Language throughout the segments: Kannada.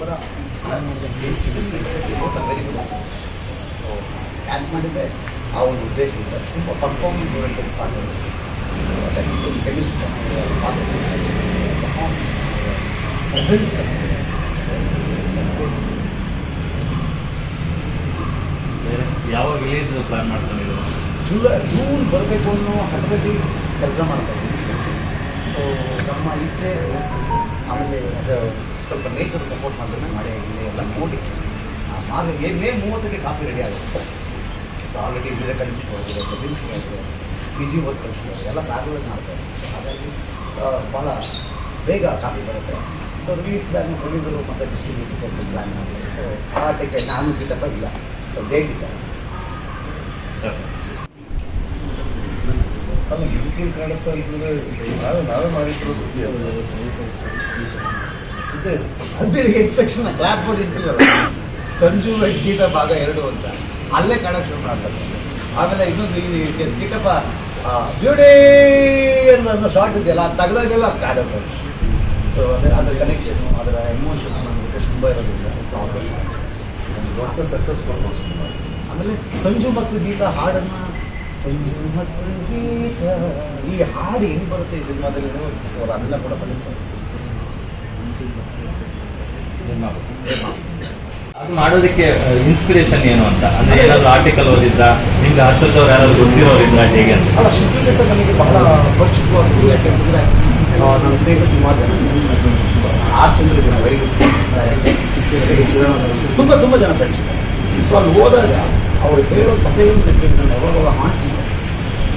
ಪರ ವೆರಿ ಗುಡ್ ಸೊ ಕ್ಯಾಸ್ಟ್ ಮಾಡಿದರೆ ಆ ಒಂದು ಉದ್ದೇಶದಿಂದ ತುಂಬ ಪರ್ಫಾರ್ಮೆನ್ಸ್ ಓರಿಯೆಂಟೆಡ್ ಪಾತ್ರ ಕೆಮಿಸ್ಟ್ರಿ ಪ್ರೆಸೆನ್ಸ್ ಬೇರೆ ಯಾವಾಗ ರಿಲೀಸ್ ಪ್ಲಾನ್ ಮಾಡ್ಕೊಂಡಿದ್ರು ಜುಲೈ ಜೂನ್ ಬರಬೇಕು ಅನ್ನೋ ಹಠದಲ್ಲಿ ಕೆಲಸ ಮಾಡ್ತಾ ಇದ್ದೀವಿ ಸೊ ನಮ್ಮ ಇಚ್ಛೆ ಆಮೇಲೆ ಅದು ಸ್ವಲ್ಪ ನೇಚರ್ ಸಪೋರ್ಟ್ ಮಾಡಿದ್ರೆ ಮಾಡಿ ಇಲ್ಲಿ ಎಲ್ಲ ನೋಡಿ. ಆ ಮಾರ್ಗ ಮೇ ಮೂವತ್ತಕ್ಕೆ ಕಾಪಿ ರೆಡಿ ಆಗುತ್ತೆ. ಸೊ ಆಲ್ರೆಡಿ ವಿವೇಕಾನಂದ ಶೋ ಆಗಿದೆ ಸಿ ಜಿ ವರ್ಕ್ ಆಗಿದೆ ಎಲ್ಲ ಬ್ಯಾಗ್ಗಳು ಮಾಡ್ತಾರೆ. ಹಾಗಾಗಿ ಭಾಳ ಬೇಗ ಕಾಫಿ ಬರುತ್ತೆ. ಸೊ ರಿಲೀಸ್ ಪ್ಲ್ಯಾನ್ ಪ್ರೊಡ್ಯೂಸರು ಮತ್ತು ಡಿಸ್ಟ್ರಿಬ್ಯೂಟರ್ಸ್ ಅಂತ ಪ್ಲ್ಯಾನ್ ಮಾಡ್ತೀವಿ ಸೊ ಆ ಟೈಕೆ ನಾನು ಗಿಟಪ್ಪ ಇಲ್ಲ. ಸೊ ಬೇಗ ಸರ್. ಸರ್ ಅದು ಇದಕ್ಕೆ ಕಾಣುತ್ತಾ ಇದ್ರೆ ನಾವೇ ನಾವೇ ಅದು. ಇದೆ. ಬೆಳಿಗ್ಗೆ ಎದ್ದ ತಕ್ಷಣ ಕ್ಲಾಪ್ ಮಾಡಿ ಇರ್ತೀವಲ್ಲ ಸಂಜು ಗೀತ ಭಾಗ ಎರಡು ಅಂತ. ಅಲ್ಲೇ ಕಾಣಕ್ ಶುರು ಮಾಡ್ತಾರೆ ಆಮೇಲೆ ಇನ್ನೊಂದು ಈ ಗೀತಪ್ಪ ಬ್ಯೂಟಿ ಅನ್ನೋ ಶಾರ್ಟ್ ಇದೆಯಲ್ಲ, ಅದು ತೆಗೆದಾಗೆಲ್ಲ ಕಾಡುತ್ತೆ. ಸೊ ಅದೇ ಅದರ ಕನೆಕ್ಷನ್ ಅದರ ಎಮೋಷನ್ ನಮಗೆ ತುಂಬ ಇರೋದಿಲ್ಲ ದೊಡ್ಡ ಸಕ್ಸಸ್ ಕೊಡ್ಬೋದು ಆಮೇಲೆ ಸಂಜು ಮತ್ತು ಗೀತ ಹಾಡನ್ನ ಗೀತಾ ಈ ಹಾಡು ಹೆಂಗ್ ಬರುತ್ತೆ ಈ ಸಿನಿಮಾದಲ್ಲಿ ಅವ್ರು ಅದೆಲ್ಲ ಕೂಡ ಬಳಸ್ತಾರೆ ಅದು ಮಾಡೋದಕ್ಕೆ ಇನ್ಸ್ಪಿರೇಷನ್ ಏನು ಅಂತ? ಅಂದ್ರೆ ಏನಾದ್ರು ಆರ್ಟಿಕಲ್ ಓದಿದ್ದ ನಿಮ್ಗೆ ಹತ್ತಿರದವ್ರು ಯಾರಾದ್ರು ಗೊತ್ತಿರೋರಿದ್ರ ಹೇಗೆ ಅಂತ? ಅಲ್ಲ ಶಿಲ್ಪಿಗಟ್ಟ ನನಗೆ ಬಹಳ ಪರಿಚಿತವಾಗಿದೆ ಯಾಕೆಂತಂದ್ರೆ ನನ್ನ ಸ್ನೇಹಿತ ಸುಮಾರು ಜನ. ಆರು ಚಂದ್ರ ಜನ ವೆರಿ ಗುಡ್ ತುಂಬ ತುಂಬ ಜನ ಫ್ರೆಂಡ್ಸ್ ಸೊ ಅಲ್ಲಿ ಹೋದಾಗ ಅವ್ರು ಹೇಳೋ ಕಥೆಯನ್ನು ನಾನು ಯಾವಾಗ ಮಾಡ್ತೀನಿ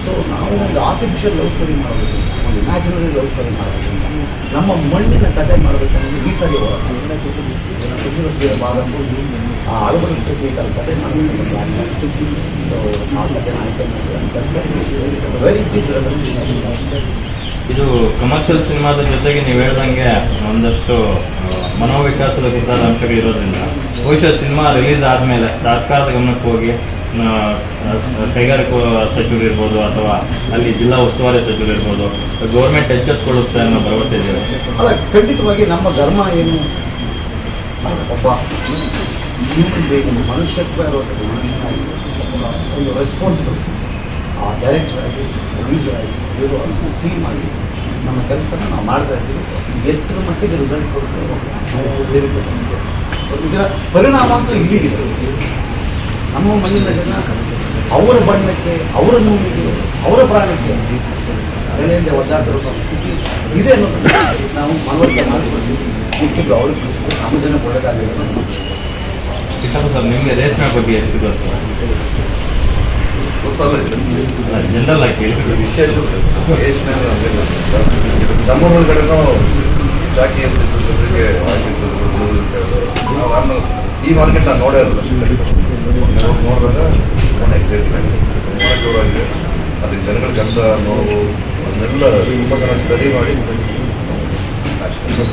ಸೊ ನಾವು ಒಂದು ಆರ್ಟಿಫಿಷಿಯಲ್ ಲವ್ ಸ್ಟೋರಿ ಮಾಡಬೇಕು, ಒಂದು ಇಮ್ಯಾಜಿನರಿ ಲವ್ ಸ್ಟೋರಿ ಮಾಡಬೇಕು ನಮ್ಮ ಮಣ್ಣಿನ ಕಥೆ ಮಾಡಬೇಕು ಅನ್ನೋದು ಈ ಸರಿ ಆ ಅಳವಡಿಸಬೇಕು ಈ ಕಥೆ ಮಾಡಬೇಕು ಸೊ ನಾವು ಕಥೆ ಆಯ್ಕೆ ವೆರಿ ಇದು ಕಮರ್ಷಿಯಲ್ ಸಿನಿಮಾದ ಜೊತೆಗೆ ನೀವು ಹೇಳ್ದಂಗೆ ಒಂದಷ್ಟು ಮನೋವಿಕಾಸದ ಕುರಿತಾದ ಅಂಶಗಳಿರೋದ್ರಿಂದ ಬಹುಶಃ ಸಿನಿಮಾ ರಿಲೀಸ್ ಆದಮೇಲೆ ಸರ್ಕಾರದ ಗಮನಕ್ಕೆ ಹೋಗಿ ಕೈಗಾರಿಕಾ ಸಚಿವರು ಇರ್ಬೋದು ಅಥವಾ ಅಲ್ಲಿ ಜಿಲ್ಲಾ ಉಸ್ತುವಾರಿ ಸಚಿವರು ಇರ್ಬೋದು, ಗೌರ್ಮೆಂಟ್ ಎಚ್ಚೆತ್ತುಕೊಳ್ಳುತ್ತೆ ಅನ್ನೋ ಭರವಸೆ ಇದೆ. ಅಲ್ಲ, ಖಂಡಿತವಾಗಿ ನಮ್ಮ ಧರ್ಮ ಏನು? ಒಬ್ಬ ಮನುಷ್ಯತ್ವ ಒಂದು ರೆಸ್ಪಾನ್ಸಿಬಿಲಿಟಿ ಆ ಡೈರೆಕ್ಟರ್ ಆಗಿ ಪ್ರೊಡ್ಯೂಸರ್ ಆಗಿ ಟೀಮ್ ಆಗಿ ನಮ್ಮ ಕೆಲಸನ ನಾವು ಮಾಡ್ತಾ ಇದ್ದೀವಿ. ಎಷ್ಟು ಮಟ್ಟಿಗೆ ರಿಸಲ್ಟ್ ಕೊಡ್ತೇವೆ ಸೊ ಇದರ ಪರಿಣಾಮ ಅಂತೂ ಇಲ್ಲಿಗಿದೆ. ನಮ್ಮ ಮನೆಯಿಂದ ಜನ ಅವರ ಬಣ್ಣಕ್ಕೆ, ಅವರ ನೋವಿಗೆ ಅವರ ಪ್ರಾಣಕ್ಕೆ ಮನೆಯಿಂದ ಒದ್ದಾಡ್ತಿರೋ ಪರಿಸ್ಥಿತಿ ಇದೆ ಅನ್ನೋದನ್ನು ನಾವು ಮನವರಿಕೆ ಮಾಡಿಕೊಂಡಿದ್ದೀವಿ ಮುಖ್ಯವಾಗಿ ಅವ್ರಿಗೆ ನಮ್ಮ ಜನ ಒಳ್ಳೆದಾಗಲಿ ಕಿಶನ್ ಸರ್, ನಿಮಗೆ ರೇಷ್ಮೆ ಬಗ್ಗೆ ಎಷ್ಟು ಗೊತ್ತು ವಿಶೇಷ ರೇಷ್ಮೆ ಅಂತಿಲ್ಲ ನಮ್ಮೂರ ಕಡೆನೂ ಜಾಕಿ ಅಂತಿದ್ದು ಆಗಿದ್ದು ನಾನು ಈ ಮಾರ್ಕೆಟ್ ನಾನು ನೋಡೇ ಇರಲಿಲ್ಲ ನೋಡಿದಾಗ ಎಕ್ಸೈಟ್ಮೆಂಟ್ ತುಂಬ ಜೋರಾಗಿದೆ ಅದಕ್ಕೆ ಜನಗಳ ಗಂಧ ನೋವು ಅದನ್ನೆಲ್ಲ ಜನ ಸ್ಟಡಿ ಮಾಡಿ ಅಷ್ಟೇ